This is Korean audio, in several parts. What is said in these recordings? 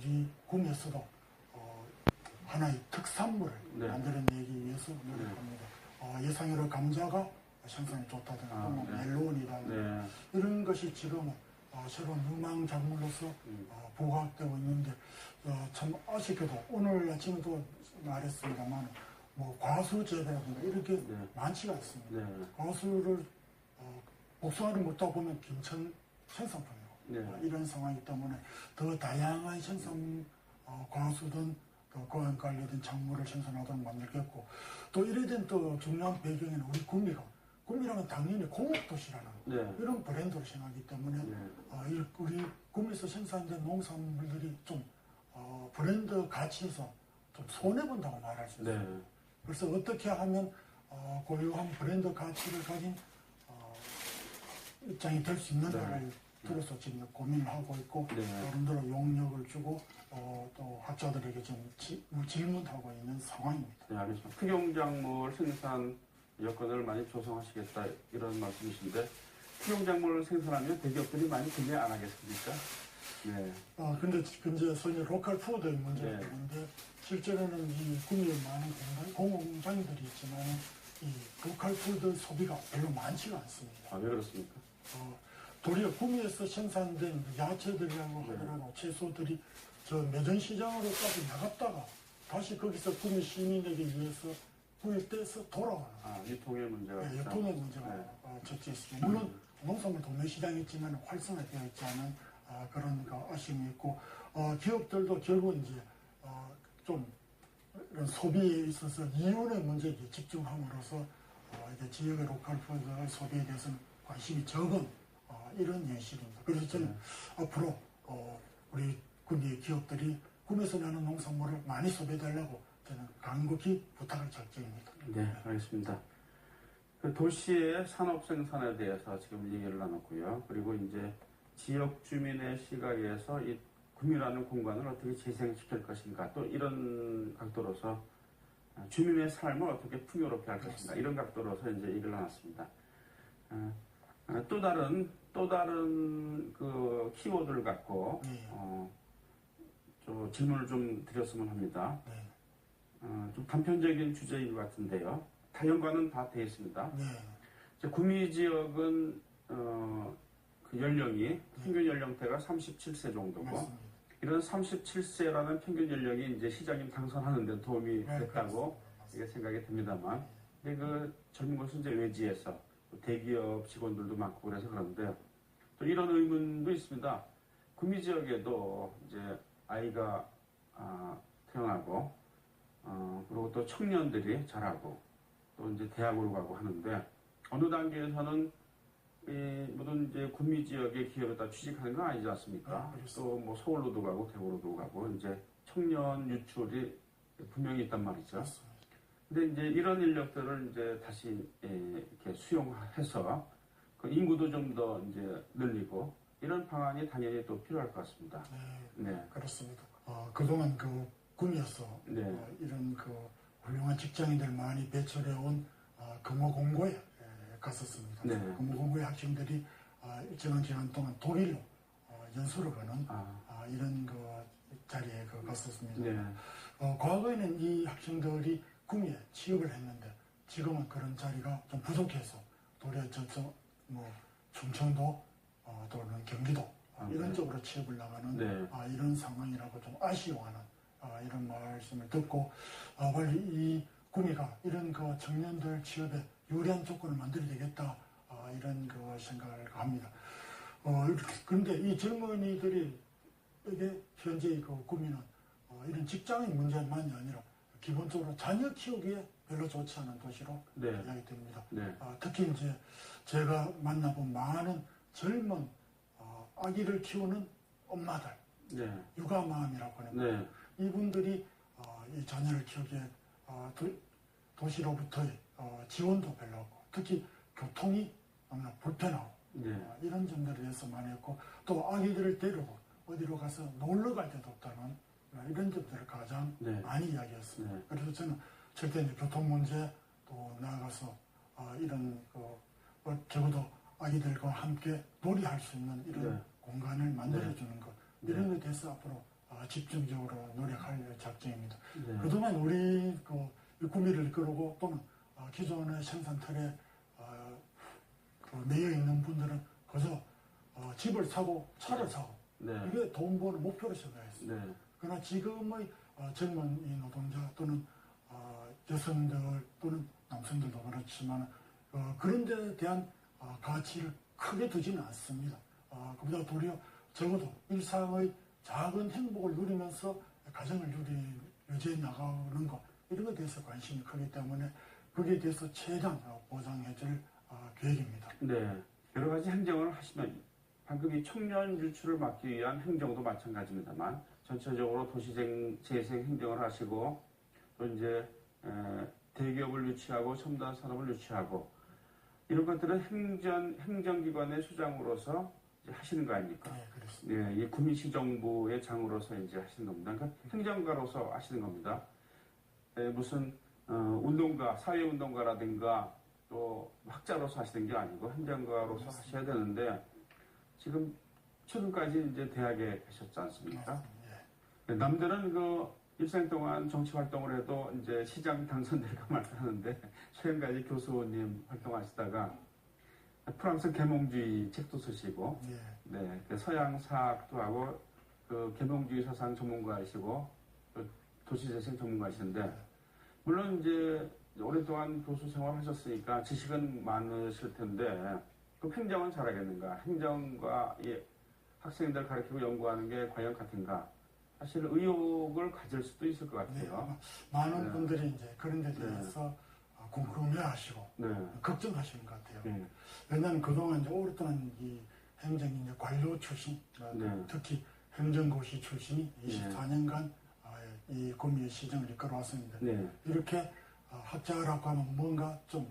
우리 군에서도 어, 하나의 특산물을 네. 만들어내기 위해서 노력합니다. 어, 예상외로 감자가 생산이 좋다든가 아, 또는 네. 멜론이라든가 네. 이런 것이 지금은 어, 새로운 유망 작물로서 음. 어, 부각되고 있는데 어, 참 아쉽게도 오늘 아침에도 말했습니다만 뭐 과수 재배라든가 이렇게 네. 많지가 않습니다. 네. 과수를 어, 복숭아를 먹다 보면 김천 생산품이고 네. 어, 이런 상황이기 때문에 더 다양한 생산 어, 과수든 또 고향 관리된 작물을 생산하도록 만들겠고 또 이래 된 또 중요한 배경에는 우리 구미가 구미랑은 당연히 공업도시라는 네. 이런 브랜드를 생각하기 때문에 네. 어, 이- 우리 구미에서 생산된 농산물들이 좀 어, 브랜드 가치에서 좀 손해본다고 말할 수 있어요. 네. 그래서 어떻게 하면 어, 고유한 브랜드 가치를 가진 어, 입장이 될 수 있는가를 들어서 지금 고민을 하고 있고 네. 여러분들로 용역을 주고 어, 또 학자들에게 지금 지- 질문하고 있는 상황입니다. 네, 알겠습니다. 특용작물 생산 여건을 많이 조성하시겠다 이런 말씀이신데 특용작물을 생산하면 대기업들이 많이 구매 안 하겠습니까? 네. 어, 근데 지금 이제 소위 로컬 푸드의 문제가 네. 있는데 실제로는 이 구미에 많은 공장, 공장들이 있지만 이 로컬 푸드 소비가 별로 많지가 않습니다. 아, 왜 그렇습니까? 어, 도리어 구미에서 생산된 야채들이라고 네. 하더라도 채소들이 저 매전 시장으로까지 나갔다가 다시 거기서 구미 시민에게 위해서 구입돼서 돌아오는 아, 유통의 문제가 네. 유통의 문제가 네. 어, 적지 있습니다. 물론 농산물 도매 시장이 있지만 활성화되어 있지 않은 아, 그런 그 아쉬움이 있고 어, 기업들도 결국 이제 어, 좀 이런 소비에 있어서 이윤의 문제에 집중함으로써 어, 이게 지역의 로컬 푸드 소비에 대해서는 관심이 적은 어, 이런 현실입니다. 그래서 저는 네. 앞으로 어, 우리 군의 기업들이 구매에서 나는 농산물을 많이 소비해달라고 저는 간곡히 부탁을 잘 드립니다. 네, 알겠습니다. 그 도시의 산업 생산에 대해서 지금 얘기를 나눴고요. 그리고 이제 지역 주민의 시각에서 이 구미라는 공간을 어떻게 재생시킬 것인가 또 이런 각도로서 주민의 삶을 어떻게 풍요롭게 할 것인가 이런 각도로서 이제 얘기를 나눴습니다. 어, 어, 또 다른 또 다른 그 키워드를 갖고 네. 어, 좀 질문을 좀 드렸으면 합니다. 네. 어, 좀 단편적인 주제인 것 같은데요. 다 연관은 다 되어 있습니다. 네. 구미 지역은 어, 그 연령이 평균 연령대가 37세 정도고 맞습니다. 이런 37세라는 평균 연령이 이제 시장님 당선하는데 도움이 네, 됐다고. 이게 생각이 듭니다만 근데 그 젊은 것은 이제 외지에서 또 대기업 직원들도 많고 그래서 그런데 또 이런 의문도 있습니다. 구미 지역에도 이제 아이가 아, 태어나고 어, 그리고 또 청년들이 자라고 또 이제 대학으로 가고 하는데 어느 단계에서는 이 모든 이제 구미 지역의 기업에 다 취직하는 건 아니지 않습니까? 아, 그렇습니다. 또뭐 서울로도 가고 대구로도 가고 이제 청년 유출이 분명히 있단 말이죠. 맞습니다. 근데 이제 이런 인력들을 이제 다시 예, 이렇게 수용해서 그 인구도 좀 더 이제 늘리고 이런 방안이 당연히 또 필요할 것 같습니다. 네, 네, 그렇습니다. 어, 그동안 그 군에서 네. 어, 이런 그 훌륭한 직장인들 많이 배출해 온 어, 금호공고에 에, 갔었습니다. 네. 금호공고의 학생들이 어, 일정한 기간 동안 독일로 어, 연수를 가는 아, 어, 이런 그 자리에 그 갔었습니다. 네, 어, 과거에는 이 학생들이 구미에 취업을 했는데 지금은 그런 자리가 좀 부족해서 도리어 저쪽 뭐 충청도 어, 또는 경기도 어, 아, 이런 네. 쪽으로 취업을 나가는 네. 아, 이런 상황이라고 좀 아쉬워하는 아, 이런 말씀을 듣고 아, 빨리 이 구미가 이런 그 청년들 취업에 유리한 조건을 만들어야 되겠다 아, 이런 그 생각을 합니다. 어, 그런데 이 젊은이들이 에게 현재 그 구미는 어, 이런 직장인 문제만이 아니라 기본적으로 자녀 키우기에 별로 좋지 않은 도시로 네. 이야기 됩니다. 네, 아, 특히 이제 제가 만나본 많은 젊은 어, 아기를 키우는 엄마들, 네, 육아 마음이라고 하는 네, 이분들이 어, 이 자녀를 키우기에 어, 도, 시로부터의 어, 지원도 별로 없고 특히 교통이 너무나 불편하고 네, 어, 이런 점들에 대해서 많이 했고 또 아기들을 데리고 어디로 가서 놀러 갈 데도 없다는 어, 이런 점들을 가장 네. 많이 이야기했습니다. 네. 그래서 저는 절대 이제 교통 문제 또 나아가서 어, 이런 그 어, 적어도 아기들과 함께 놀이할 수 있는 이런 네. 공간을 만들어주는 것 네. 이런 데 대해서 앞으로 어, 집중적으로 노력할 작정입니다. 네. 그동안 우리 그 구미를 이끌고 또는 어, 기존의 생산틀에 어, 그 매여 있는 분들은 그저 어, 집을 사고 차를 사고 네. 이게 돈 버는 목표로 생각했어요. 네. 그러나 지금의 어, 젊은 이 노동자 또는 어, 여성들 또는 남성들도 그렇지만 어, 그런 데 대한 어, 가치를 크게 두지는 않습니다. 어, 그보다 도리어 적어도 일상의 작은 행복을 누리면서 가정을 유리, 유지해 나가는 것 이런 것에 대해서 관심이 크기 때문에 거기에 대해서 최대한 어, 보장해줄 어, 계획입니다. 네. 여러 가지 행정을 하시면 방금 이 청년 유출을 막기 위한 행정도 마찬가지입니다만 전체적으로 도시재생 재생 행정을 하시고 또 이제 에, 대기업을 유치하고 첨단 산업을 유치하고 이런 것들은 행정 행정기관의 수장으로서 하시는 거 아닙니까? 네, 그렇습니다. 예, 이 구미시정부의 장으로서 이제 하시는 겁니다. 그러니까 행정가로서 하시는 겁니다. 예, 무슨 어, 운동가, 사회운동가라든가 또 학자로서 하시는 게 아니고 행정가로서 하셔야 되는데 지금 최근까지 이제 대학에 계셨지 않습니까? 예. 남들은 그 일생 동안 정치 활동을 해도 이제 시장 당선될까 말까 하는데 최근까지 교수님 활동하시다가 프랑스 계몽주의 책도 쓰시고 예. 네, 그 서양 사학도 하고 그 계몽주의 사상 전문가이시고 또 도시재생 전문가이신데 물론 이제 오랫동안 교수 생활하셨으니까 지식은 많으실 텐데 그 행정은 잘하겠는가? 행정과 이 학생들 가르치고 연구하는 게 과연 같은가? 사실 의혹을 가질 수도 있을 것 네, 같아요. 아마 많은 네. 분들이 이제 그런 데 대해서 어, 궁금해하시고 네, 걱정하시는 것 같아요. 네, 왜냐하면 그동안 이제 오랫동안 이 행정이 이제 관료 출신, 어, 네. 특히 행정고시 출신이 24년간 어, 이 구미의 시정을 이끌어왔습니다. 네, 이렇게 어, 학자라고 하면 뭔가 좀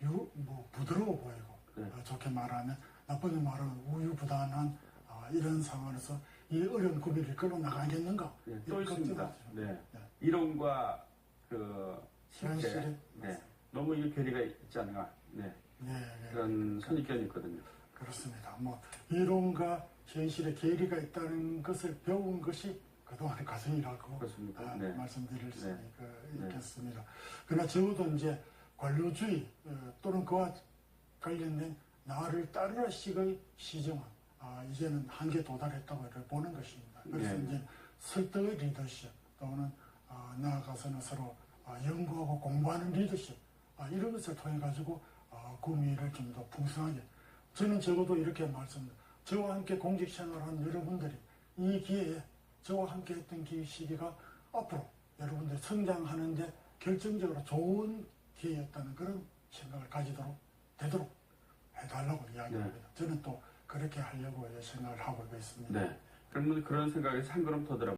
유, 뭐 부드러워 보이고 네. 어, 좋게 말하면 나쁘게 말하면 우유부단한 어, 이런 상황에서 이 어려운 구미를 이끌어 나가겠는가? 네, 또 있습니다. 네, 네. 이론과 그 실제 현실에 네, 너무 이 괴리가 있지 않나? 네, 네, 네. 그런 선입견이 있거든요. 그렇습니다. 뭐 이론과 현실의 괴리가 있다는 것을 배운 것이 그동안의 과정이라고 그렇습니까? 아, 네. 말씀드릴 수 네. 있- 네. 있겠습니다. 그러나 적어도 이제 관료주의 어, 또는 그와 관련된 나를 따르라 식의 시정은 아, 이제는 한계 도달했다고 이렇게 보는 것입니다. 그래서 네. 이제 설득의 리더십 또는 아, 나아가서는 서로 아, 연구하고 공부하는 리더십 아, 이런 것을 통해 가지고 아, 구미를 좀 더 풍성하게 저는 적어도 이렇게 말씀 저와 함께 공직 생활한 여러분들이 이 기회에 저와 함께 했던 기 시기가 앞으로 여러분들 성장하는데 결정적으로 좋은 기회였다는 그런 생각을 가지도록 되도록 해달라고 이야기합니다. 저는 또 그렇게 하려고 생각을 하고 있습니다. 네. 그러면 그런 생각에서 한 걸음 더 들어